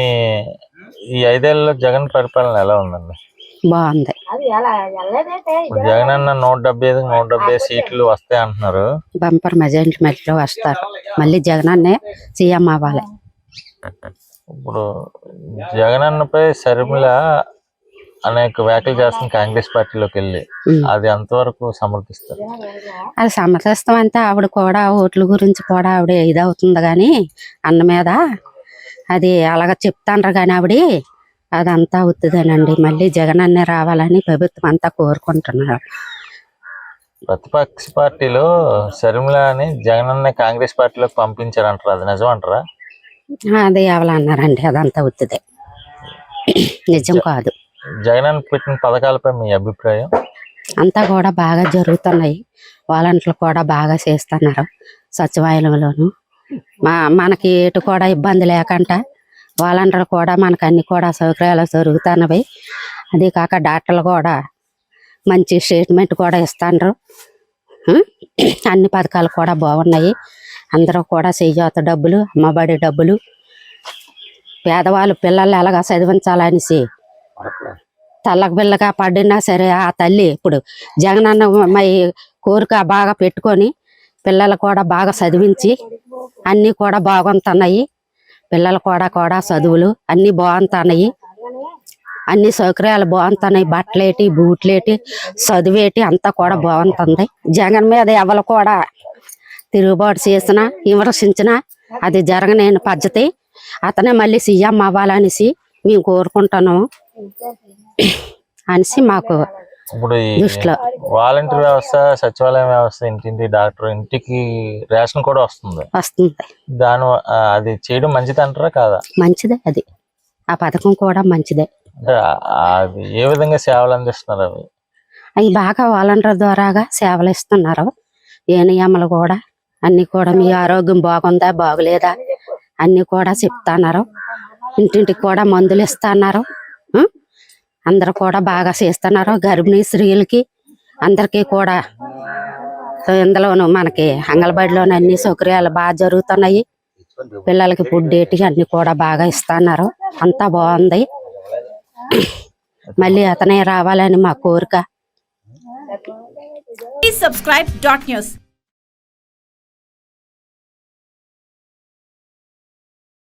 ఈ- ఈ ఐదేళ్ళలో జగన్ పరిపాలన ఎలా ఉందండి? బాగుంది. జగన్ అన్న నూట డెబ్బై ఐదు నూట డెబ్బై ఐదు సీట్లు వస్తాయి అంటున్నారు. బంపర్ మెజారిటీ మధ్యలో వస్తారు. మళ్ళీ జగన్ అన్నే సీఎం అవ్వాలి. ఇప్పుడు జగన్ అన్నపై శర్మిల అనేక వ్యాఖ్యలు చేస్తుంది కాంగ్రెస్ పార్టీలోకి వెళ్ళి. అది అంతవరకు సమర్థిస్తారు? అది సమర్థిస్తాం అంటే ఆవిడ కూడా ఓట్ల గురించి కూడా ఆవిడ ఇదవుతుంది కానీ అన్న మీద అది అలాగ చెప్తాండ్రు కానీ ఆవిడ అదంతా అవుతుందేనండి మళ్ళీ జగన్ అన్నే రావాలని ప్రభుత్వం అంతా కోరుకుంటున్నారు. ప్రతిపక్ష పార్టీలో శర్మిల అని జగన్ అన్న కాంగ్రెస్ పార్టీలోకి పంపించారంటారు. అది నిజం అంటారా అది ఎవరు అన్నారండి. అదంతా అవుతుంది నిజం కాదు. జగన్ అన్న పెట్టిన పథకాలపై మీ అభిప్రాయం? అంతా కూడా బాగా జరుగుతున్నాయి. వాలంటీర్లు కూడా బాగా చేస్తున్నారు. సచివాలయంలోను మా మనకి ఎటు కూడా ఇబ్బంది లేకుండా వాలంటీర్లు కూడా మనకు అన్ని కూడా సౌకర్యాలు జరుగుతున్నవి అది కాక డాక్టర్లు కూడా మంచి ట్రీట్మెంట్ కూడా ఇస్తాండ్రు. అన్ని పథకాలు కూడా బాగున్నాయి. అందరూ కూడా చెయ్యత డబ్బులు అమ్మబడి డబ్బులు. పేదవాళ్ళు పిల్లల్ని ఎలాగా చదివించాలనేసి తల్లకు పిల్లగా పడినా సరే ఆ తల్లి ఇప్పుడు జగనన్న మై కోరిక బాగా పెట్టుకొని పిల్లలు కూడా బాగా చదివించి అన్నీ కూడా బాగుంటున్నాయి. పిల్లలు కూడా కూడా చదువులు అన్నీ బాగుంటున్నాయి. అన్ని సౌకర్యాలు బాగుంటున్నాయి. బట్టలేటి బూట్లేటి చదివేటి అంతా కూడా బాగుంటుంది. జగన్ మీద ఎవరు కూడా తిరుగుబాటు చేసినా విమర్శించినా అది జరగలేని పద్ధతి. అతనే మళ్ళీ సీఎం అవ్వాలనేసి మేము కోరుకుంటున్నాము. అనేసి మాకు దృష్టిలో వాలంటీర్ వ్యవస్థ సచివాలయం వ్యవస్థ ఇంటింటి డాక్టర్ ఇంటికి రేషన్ కూడా వస్తుంది. వస్తుంది. దాని అది చేయడం మంచిది అంటారా కాదా? మంచిదే అది. ఆ పథకం కూడా మంచిదే. అది ఏ విధంగా సేవలు అందిస్తున్నారు అవి? అవి బాగా వాలంటీర్ ద్వారాగా సేవలు ఇస్తున్నారు. ఏ నియమాలు కూడా అన్ని కూడా మీ ఆరోగ్యం బాగుందా బాగులేదా అన్ని కూడా చెప్తున్నారు. ఇంటింటికి కూడా మందులు ఇస్తున్నారు? అందరూ కూడా బాగా చేస్తున్నారు. గర్భిణీ స్త్రీలకి అందరికీ కూడా ఇందులోను మనకి అంగన్వాడిలోని అన్ని సౌకర్యాలు బాగా జరుగుతున్నాయి. పిల్లలకి ఫుడ్ ఏటి అన్ని కూడా బాగా ఇస్తున్నారు. అంతా బాగుంది. మళ్ళీ అతనే రావాలని మా కోరిక. Subscribe subscribe